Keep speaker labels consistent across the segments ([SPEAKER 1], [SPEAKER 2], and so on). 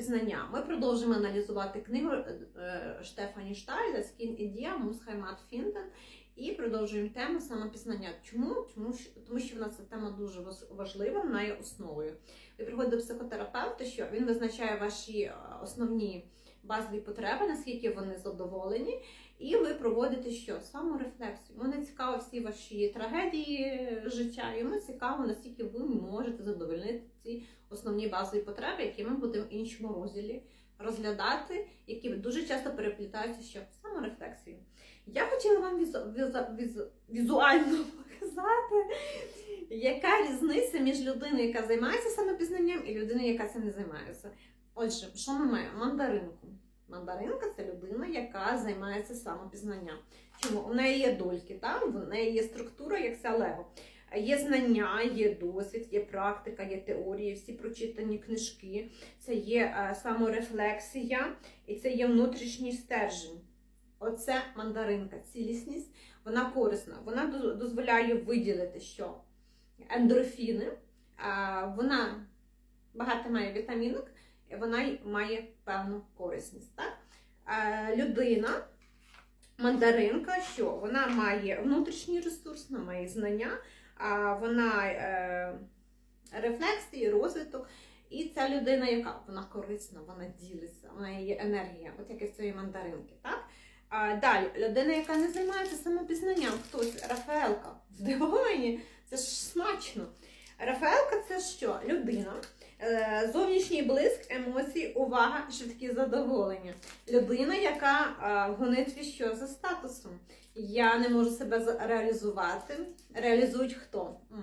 [SPEAKER 1] самопізнання. Ми продовжимо аналізувати книгу Штефані Штефані Скін Skin Idea, Мусхаймат Фінтен і продовжуємо тему самопізнання. Чому? Чому тому що в нас ця тема дуже важлива, вона є основою. Ви приходите до психотерапевта, що він визначає ваші е, основні базові потреби, наскільки вони задоволені, і ви проводите що? Саморефлексію. Не цікаво всі ваші трагедії життя, йому цікаво, наскільки ви можете задовольнити ці основні базові потреби, які ми будемо в іншому розділі розглядати, які дуже часто переплітаються що в саморефлексію. Я хотіла вам візу, візу- візу- візуально показати, яка різниця між людиною, яка займається самопізнанням, і людиною, яка цим не займається. Отже, що ми маємо? Мандаринку. Мандаринка це людина, яка займається самопізнанням. Чому? У неї є дольки, там, в неї є структура, як це лего. Є знання, є досвід, є практика, є теорії, всі прочитані книжки, це є е, саморефлексія і це є внутрішній стержень. Оце мандаринка, цілісність, вона корисна. Вона дозволяє виділити, що ендорфіни, а, вона багато має вітамінок, вона має певну корисність. Так? А, людина, мандаринка, що вона має внутрішній ресурс, вона має знання, вона е, рефлексії, розвиток. І ця людина, яка вона корисна, вона ділиться, вона є енергія, от як і в цієї мандаринки. Так? А, далі, людина, яка не займається самопізнанням, хтось Рафаелка, здивовані, це ж смачно. Рафаелка це що? Людина, е, зовнішній блиск, емоцій, увага, швидкі задоволення. Людина, яка е, в гонитві що за статусом. Я не можу себе реалізувати. Реалізують хто?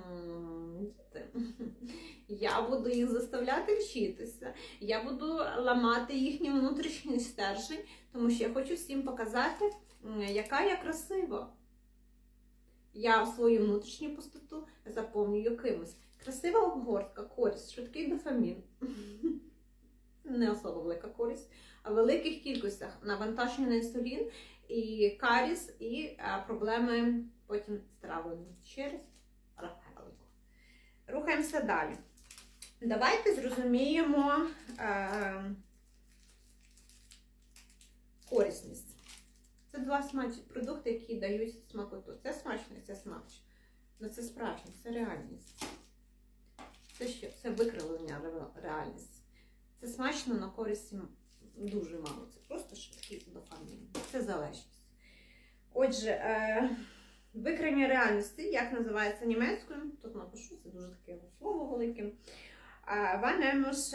[SPEAKER 1] Я буду їх заставляти вчитися. Я буду ламати їхній внутрішній стержень, тому що я хочу всім показати, яка я красива. Я свою внутрішню пустоту заповнюю кимось. Красива обгортка, користь, швидкий дофамін. Не особо велика користь, а в великих кількостях навантаження на інсулін і каріс, і е, проблеми потім з травленням через Рафаелку. Рухаємося далі. Давайте зрозуміємо е, корисність. Це два смачні продукти, які дають смакоту. Це смачно це смачно. Ну це справжнє, це реальність. Це що? Це викривлення ре- реальності. Це смачно на користь дуже мало. Це просто швидкий дофамін. Це залежність. Отже, е, викривлення реальності, як називається німецькою, тут напишу, це дуже таке слово велике. Ванемус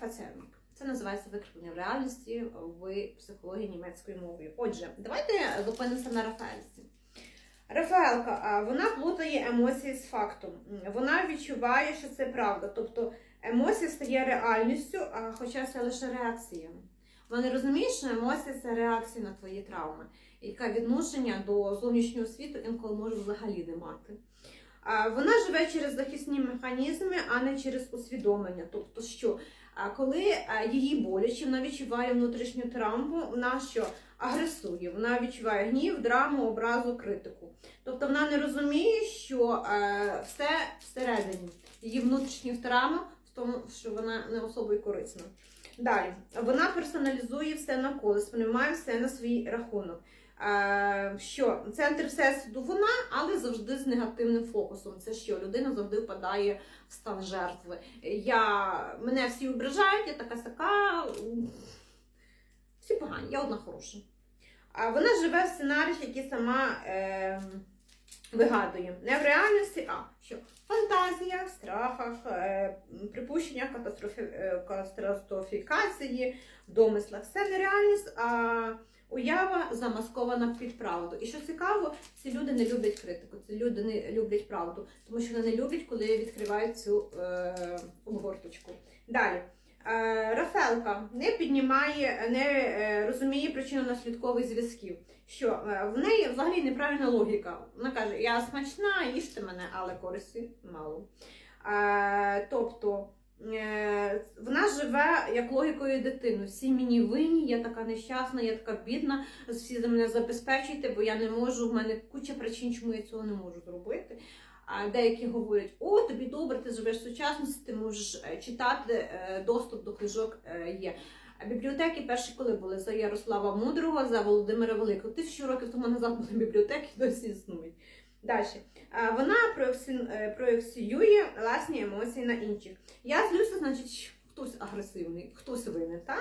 [SPEAKER 1] фацермік. Це називається викривлення реальності в психології німецькою мовою. Отже, давайте зупинимося на Рафаельці. Рафаелка, вона плутає емоції з фактом. Вона відчуває, що це правда. Тобто емоція стає реальністю, хоча це лише реакція. Вона розуміє, що емоція це реакція на твої травми, яка відношення до зовнішнього світу інколи може взагалі не мати. Вона живе через захисні механізми, а не через усвідомлення. Тобто, що коли її боляче, вона відчуває внутрішню травму, вона що агресує, вона відчуває гнів, драму, образу, критику. Тобто вона не розуміє, що е, все всередині її внутрішня травма в тому, що вона не особою корисна. Далі, вона персоналізує все навколо, сприймає все на свій рахунок. Е, що центр всесвіту вона, але завжди з негативним фокусом. Це що людина завжди впадає в стан жертви. Я, мене всі ображають, я така сяка. Всі погані, я одна хороша. А вона живе в сценаріях, які сама е, вигадує. Не в реальності, а що? Фантазіях, страхах, е, припущеннях катастрофі, е, катастрофікації, домислах. Це не реальність, а уява замаскована під правду. І що цікаво, ці люди не люблять критику, ці люди не люблять правду, тому що вони не люблять, коли відкривають цю е, обгорточку. Далі. Е, Рафелка не піднімає, не е, розуміє причинно-наслідкових зв'язків. Що е, в неї взагалі неправильна логіка. Вона каже: я смачна, їжте мене, але користі мало. Тобто вона живе як логікою дитини. Всі мені винні, я така нещасна, я така бідна, всі за мене забезпечуйте, бо я не можу, в мене куча причин, чому я цього не можу зробити. Деякі говорять, о, тобі добре, ти живеш в сучасності, ти можеш е, читати, е, доступ до книжок е, є. Бібліотеки перші коли були за Ярослава Мудрого, за Володимира Великого. Тисячу років тому назад були бібліотеки, досі існують. Далі. Вона проекціює власні емоції на інших. Я злюся, значить, хтось агресивний, хтось винен. Та?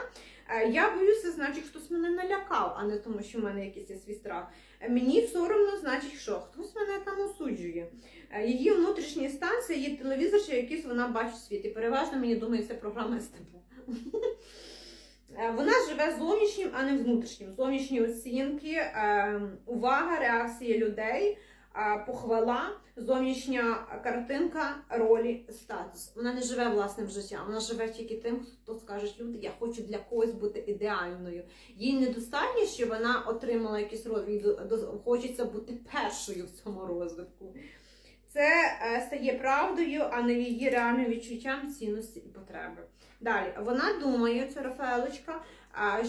[SPEAKER 1] Е, Я боюся, значить, хтось мене налякав, а не тому, що в мене якийсь є свій страх. Е, Мені соромно, значить, що хтось мене там осуджує. Е, Її внутрішній стан це її телевізор, що якийсь вона бачить світ. І переважно мені думаю, це програма СТБ. Вона живе зовнішнім, а не внутрішнім. Зовнішні оцінки, е, увага, реакції людей, похвала, зовнішня картинка, ролі, статус. Вона не живе власним життям, вона живе тільки тим, хто скаже, люди, я хочу для когось бути ідеальною. Їй недостатньо, що вона отримала якийсь розвиток, хочеться бути першою в цьому розвитку. Це е, стає правдою, а не її реальним відчуттям цінності і потреби. Далі вона думає, це Рафаелочка,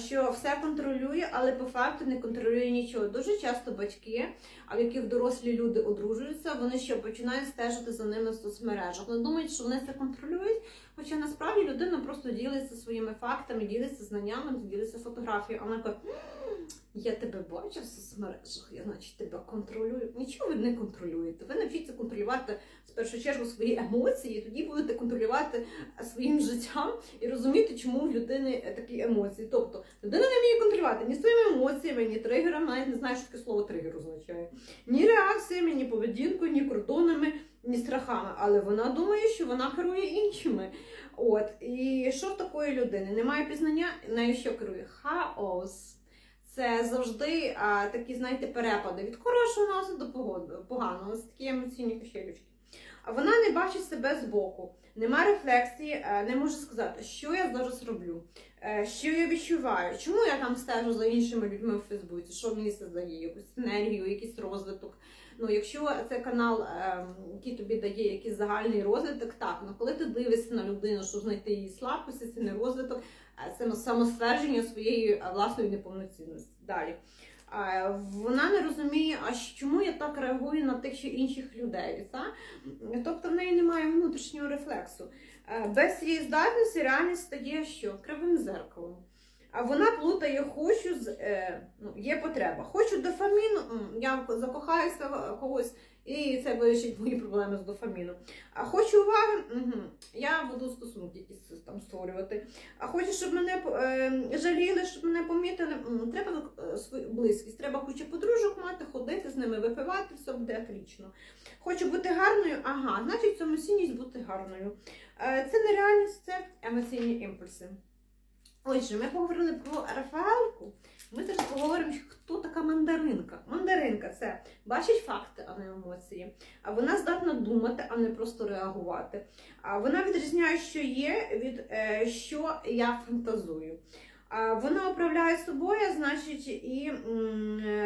[SPEAKER 1] що все контролює, але по факту не контролює нічого. Дуже часто батьки, в яких дорослі люди одружуються, вони ще починають стежити за ними в соцмережах. Вони думають, що вони це контролюють, хоча насправді людина просто ділиться своїми фактами, ділиться знаннями, ділиться фотографією. А вона каже, «М, я тебе бачу в соцмережах, я значить тебе контролюю. Нічого ви не контролюєте. Ви навчіться контролювати в першу чергу свої емоції, і тоді будете контролювати своїм життям і розуміти, чому в людини е, такі емоції. Тобто людина не вміє контролювати ні своїми емоціями, ні тригерами, навіть не знаю, що таке слово тригер означає, ні реакціями, ні поведінкою, ні кордонами, ні страхами. Але вона думає, що вона керує іншими. От і що в такої людини? Немає пізнання, нею що керує? Хаос. Це завжди а, такі, знаєте, перепади від хорошого настрою до поганого. Це такі емоційні качелючки. А вона не бачить себе збоку, нема рефлексії, е, не може сказати, що я зараз роблю, е, що я відчуваю, чому я там стежу за іншими людьми в Фейсбуці, що мені це дає, якусь енергію, якийсь розвиток. Ну, якщо це канал, е, який тобі дає якийсь загальний розвиток, так, ну коли ти дивишся на людину, щоб знайти її слабкості, це не розвиток, це самоствердження своєї е, власної неповноцінності. Далі. Вона не розуміє, а чому я так реагую на тих чи інших людей. Та? Тобто в неї немає внутрішнього рефлексу. Е, Без цієї здатності реальність стає що? Кривим зеркалом. А вона плутає хочу з е, ну, є потреба. Хочу дофаміну, я закохаюся в когось, і це вирішить мої проблеми з дофаміном. А хочу уваги, угу. я буду стосунки там створювати. А хочу, щоб мене е, жаліли, щоб мене помітили. Треба е, свою близькість, треба кучу подружок мати, ходити з ними, випивати, все буде отлично. Хочу бути гарною, ага, значить це емоційність бути гарною. Це не реальність, це емоційні імпульси. Отже, ми поговорили про Рафаелку. Ми зараз поговоримо, хто така мандаринка. Мандаринка це бачить факти, а не емоції. А вона здатна думати, а не просто реагувати. А вона відрізняє, що є, від е, що я фантазую. А вона управляє собою, значить, і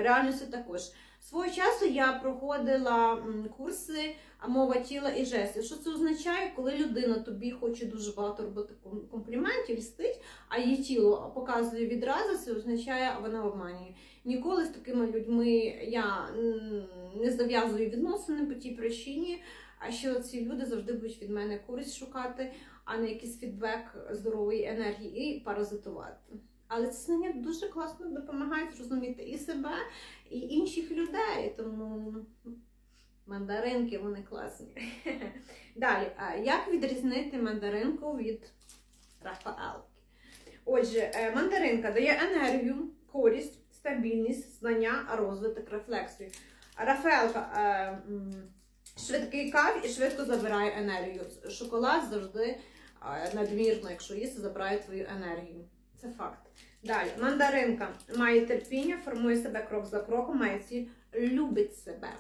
[SPEAKER 1] реальністю також. Свого часу я проходила курси мова тіла і жестів. Що це означає, коли людина тобі хоче дуже багато робити компліментів, льстить, а її тіло показує відразу, це означає, вона обманює. Ніколи з такими людьми я не зав'язую відносини по тій причині, а що ці люди завжди будуть від мене користь шукати, а не якийсь фідбек здорової енергії і паразитувати. Але ці знання дуже класно допомагають зрозуміти і себе, і інших людей. Тому мандаринки вони класні. Далі, а як відрізнити мандаринку від Рафаелки? Отже, е, мандаринка дає енергію, користь, стабільність, знання, розвиток, рефлексію. Рафаелка е, швидкий кав і швидко забирає енергію. Шоколад завжди е, надмірно, якщо їсти, забирає твою енергію. Це факт. Далі, мандаринка має терпіння, формує себе крок за кроком, має ціль, любить себе.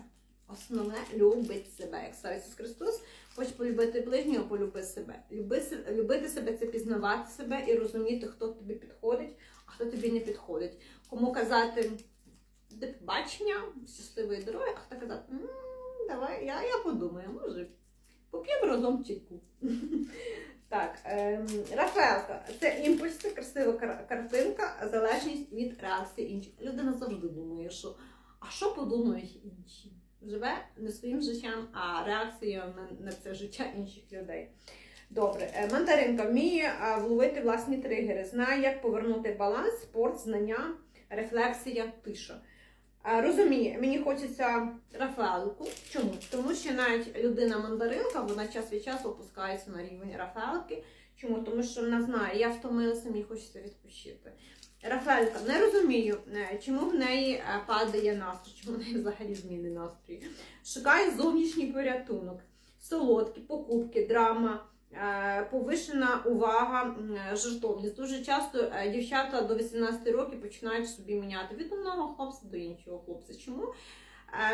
[SPEAKER 1] Основне любить себе. Як сказав Ісус Христос, хочеш полюбити ближнього, полюби себе. Люби, любити себе це пізнавати себе і розуміти, хто тобі підходить, а хто тобі не підходить. Кому казати до побачення, щасливої дороги, а хто казати, «М, давай, я, я подумаю, може, поп'ємо разом чайку. Так, ем, Рафаелка, це імпульси, красива кар- картинка, залежність від реакції інших. Людина завжди думає, що а що подумають інші? живе не своїм життям, а реакцією на, на це життя інших людей. Добре, Е, мандаринка вміє вловити власні тригери, знає, як повернути баланс, спорт, знання, рефлексія, тиша. Е, Розуміє, мені хочеться Рафаелку. Чому? Тому що навіть людина-мандаринка, вона час від часу опускається на рівень Рафаелки. Чому? Тому що вона знає, я втомилася, мені хочеться відпочити. Рафаелька, не розумію, е, чому в неї е, падає настрій, чому в неї взагалі зміни настрою. Шукає зовнішній порятунок, солодкі, покупки, драма, повишена увага, е, жертовність. Дуже часто е, дівчата до 18 років починають собі міняти від одного хлопця до іншого хлопця. Чому?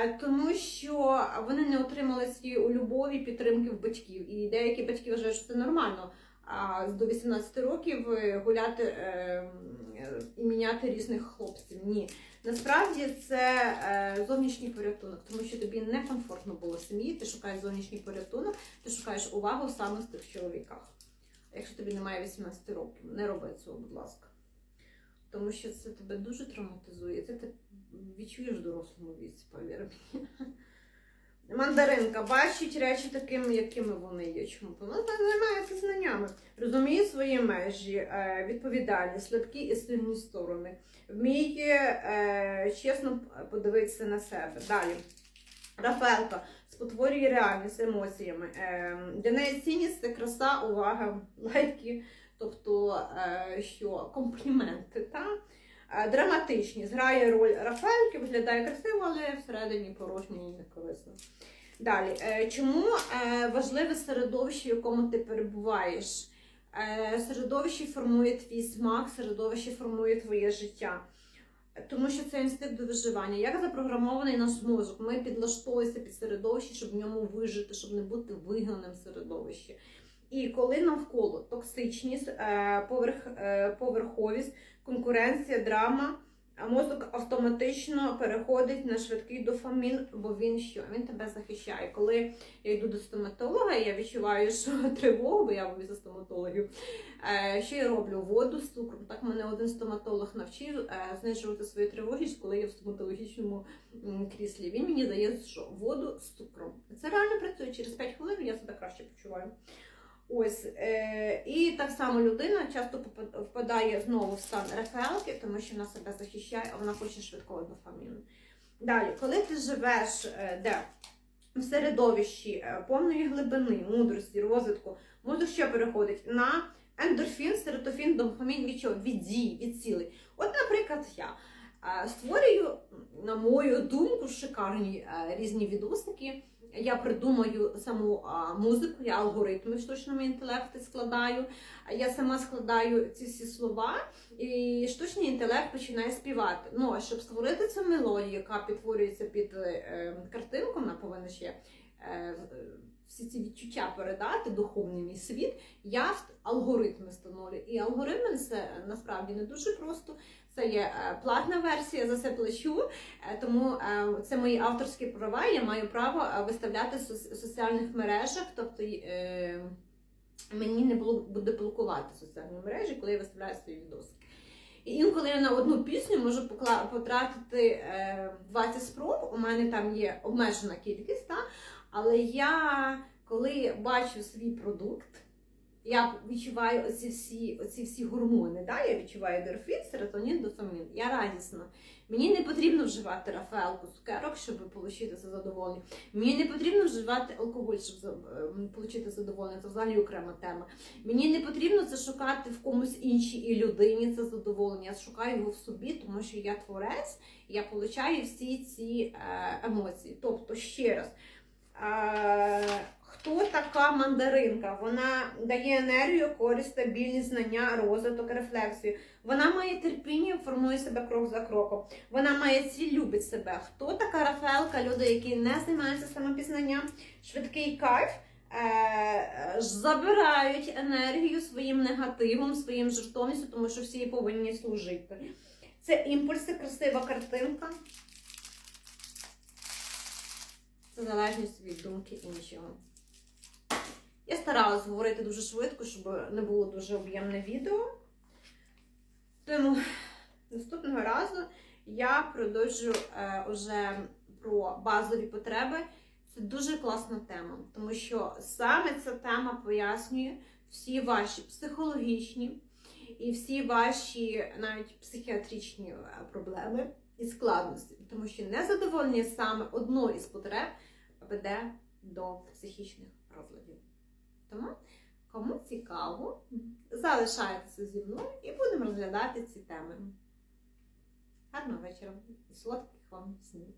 [SPEAKER 1] Е, Тому що вони не отримали цієї любові, підтримки в батьків. І деякі батьки вважають, що це нормально. А до 18 років е, гуляти е, е, і міняти різних хлопців. Ні. Насправді це е, зовнішній порятунок, тому що тобі некомфортно було в сім'ї, ти шукаєш зовнішній порятунок, ти шукаєш увагу саме з тих чоловіках. Якщо тобі немає 18 років, не роби цього, будь ласка. Тому що це тебе дуже травматизує, це ти відчуєш в дорослому віці, повір мені. Мандаринка бачить речі такими, якими вони є. Чому? Вона займається знаннями. Розуміє свої межі, е, відповідальні, слабкі і сильні сторони. Вміє е, чесно подивитися на себе. Далі. Рафаелка спотворює реальність емоціями. Е, для неї цінність це краса, увага, лайки, тобто що компліменти. Та? Е, Драматичність грає роль Рафаельки, виглядає красиво, але всередині порожньо і не корисно. Далі, Е, чому е, важливе середовище, в якому ти перебуваєш? Середовище формує твій смак, середовище формує твоє життя. Тому що це інстинкт до виживання. Як запрограмований наш мозок? Ми підлаштовуємося під середовище, щоб в ньому вижити, щоб не бути вигнаним в середовищі. І коли навколо токсичність, е, поверх, е, поверховість, конкуренція, драма, мозок автоматично переходить на швидкий дофамін, бо він що? Він тебе захищає. Коли я йду до стоматолога, я відчуваю, що тривогу, бо я боюся стоматологів. Е, Що я роблю? Воду з цукром. Так мене один стоматолог навчив знижувати свою тривожність, коли я в стоматологічному кріслі. Він мені дає що? Воду з цукром. Це реально працює. Через 5 хвилин я себе краще почуваю. Ось е, і так само людина часто впадає знову в стан рефелки, тому що вона себе захищає, а вона хоче швидкого дофаміну. Далі, коли ти живеш е, де? В середовищі е, повної глибини, мудрості, розвитку, мозок що переходить на ендорфін, серотофін, дофамін від чого? Від дій, від цілей. От, наприклад, я створюю, на мою думку, шикарні е, різні відосики. Я придумаю саму музику, я алгоритми в штучному інтелекті складаю. Я сама складаю ці всі слова, і штучний інтелект починає співати. Ну а щоб створити цю мелодію, яка підтворюється під е, картинку, вона повинна ще е, всі ці відчуття передати, духовний мій світ. Я алгоритми встановлюю. І алгоритми це насправді не дуже просто. Це є е, платна версія, за це плачу. Е, Тому е, це мої авторські права. Я маю право виставляти в соціальних мережах, тобто мені не буде блокувати соціальні мережі, коли я виставляю свої відосики. І інколи я на одну пісню можу потратити е, 20 спроб. У мене там є обмежена кількість? Але я коли бачу свій продукт. Я відчуваю оці всі, оці всі гормони. Да? Я відчуваю ендорфін, серотонін, дофамін. Я радісна. Мені не потрібно вживати рафаелку цукерок, щоб отримати це задоволення. Мені не потрібно вживати алкоголь, щоб ем, отримати задоволення. Це взагалі окрема тема. Мені не потрібно це шукати в комусь іншій людині. Це задоволення. Я шукаю його в собі, тому що я творець, і я отримую всі ці е, емоції. Тобто, ще раз. Хто така мандаринка? Вона дає енергію, користь, стабільність, знання, розвиток, рефлексію. Вона має терпіння, формує себе крок за кроком. Вона має ціль, любить себе. Хто така Рафаелка? Люди, які не займаються самопізнанням, швидкий кайф. е, Забирають енергію своїм негативом, своїм жертовністю, тому що всі повинні служити. Це імпульси, красива картинка. Це залежність від думки іншого. Я старалась говорити дуже швидко, щоб не було дуже об'ємне відео. Тому наступного разу я продовжу е, уже про базові потреби. Це дуже класна тема, тому що саме ця тема пояснює всі ваші психологічні і всі ваші навіть психіатричні е, проблеми і складності, тому що незадоволення саме одної з потреб веде до психічних розладів. Тому, кому цікаво, залишайтеся зі мною і будемо розглядати ці теми. Гарного вечора і солодких вам снів!